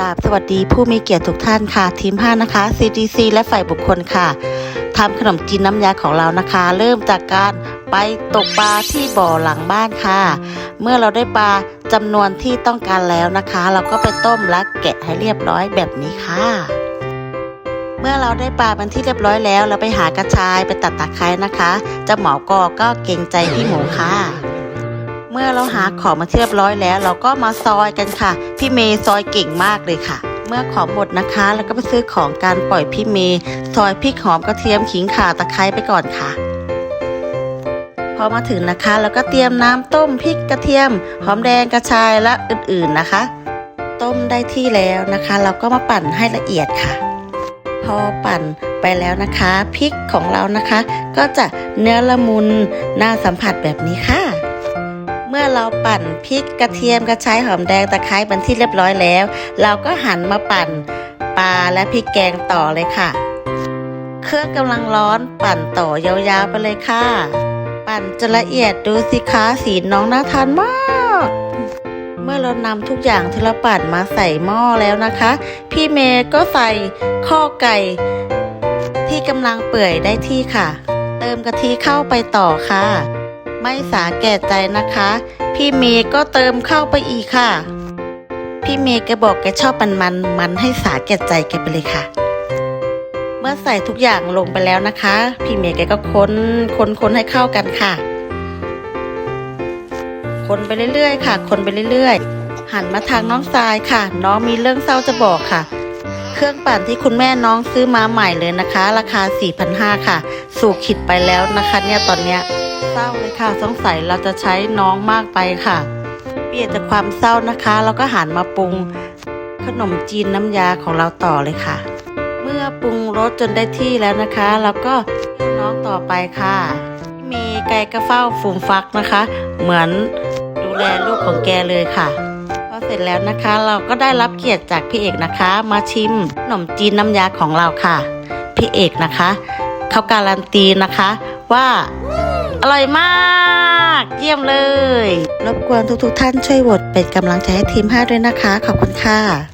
กราบสวัสดีผู้มีเกียรติทุกท่านค่ะ ทีม 5 นะคะ CDC และฝ่ายบุคคลค่ะทำขนมจีนน้ำยาของเรานะคะ เริ่มจากการไปตกปลาที่บ่อหลังบ้านค่ะ เมื่อเราได้ปลาจำนวนที่ต้องการแล้วนะคะ เราก็ไปต้มและแกะให้เรียบร้อยแบบนี้ค่ะ เมื่อเราได้ปลาเป็นที่เรียบร้อยแล้ว เราไปหากระชายไปตัดตะไคร้นะคะ จะหมอกอก็เกรงใจพี่หมูค่ะ เมื่อเราหาของมาเรียบร้อยแล้ว เราก็มาซอยกันค่ะ พี่เมย์ซอยเก่งมากเลยค่ะ เมื่อของหมดนะคะ แล้วก็ไปซื้อของการปล่อยพี่เมย์ซอยพริกหอมกระเทียมขิงข่าตะไคร้ไปก่อนค่ะ พอมาถึงนะคะ แล้วก็เตรียมน้ำต้มพริกกระเทียม หอมแดงกระชายและอื่นๆนะคะ ต้มได้ที่แล้วนะคะ เราก็มาปั่นให้ละเอียดค่ะ พอปั่นไปแล้วนะคะพริกของเรานะคะ ก็จะเนื้อละมุนน่าสัมผัสแบบนี้ค่ะ เมื่อเราปั่นพริกกระเทียมกระชายหอมแดงตะไคร้เป็นที่เรียบร้อยแล้ว เราก็หันมาปั่นปลาและพริกแกงต่อเลยค่ะ เครื่องกำลังร้อนปั่นต่อยาวๆไปเลยค่ะ ปั่นจนละเอียดดูสิคะสีน้องน่าทานมากเมื่อเรานำทุกอย่างที่เราปั่นมาใส่หม้อแล้วนะคะ พี่เมย์ก็ใส่ข้อไก่ ที่กำลังเปื่อยได้ที่ค่ะ เติมกะทิเข้าไปต่อค่ะ ไม่สาแก่ใจนะคะ พี่เมย์ก็เติมเข้าไปอีกค่ะ พี่เมย์แกบอกแกชอบมันมันมันให้สาแก่ใจแกไปเลยค่ะ เมื่อใส่ทุกอย่างลงไปแล้วนะคะ พี่เมย์แกก็ค้นค้นค้นให้เข้ากันค่ะ คนไปเรื่อยๆค่ะ คนไปเรื่อยๆ หันมาทางน้องทรายค่ะ น้องมีเรื่องเศร้าจะบอกค่ะเครื่องปั่นที่คุณแม่น้องซื้อมาใหม่เลยนะคะ ราคา 4,500 ค่ะ สู่ขิดไปแล้วนะคะ เนี่ยตอนเนี้ย เศร้าเลยค่ะ สงสัยเราจะใช้น้องมากไปค่ะ เปลี่ยนจากความเศร้านะคะแล้วก็หันมาปรุงขนมจีนน้ำยาของเราต่อเลยค่ะ เมื่อปรุงรสจนได้ที่แล้วนะคะเราก็น้องต่อไปค่ะ มีไก่กระเฝ้าฟูมฟักนะคะ เหมือนดูแลลูกของแกเลยค่ะพอเสร็จแล้วนะคะ เราก็ได้รับเกียรติจากพี่เอกนะคะ มาชิมขนมจีนน้ำยาของเราค่ะ พี่เอกนะคะ เขาการันตีนะคะว่า อร่อยมาก เยี่ยมเลย รบกวนทุกๆท่านช่วยโหวตเป็นกำลังใจให้ทีม 5 ด้วยนะคะ ขอบคุณค่ะ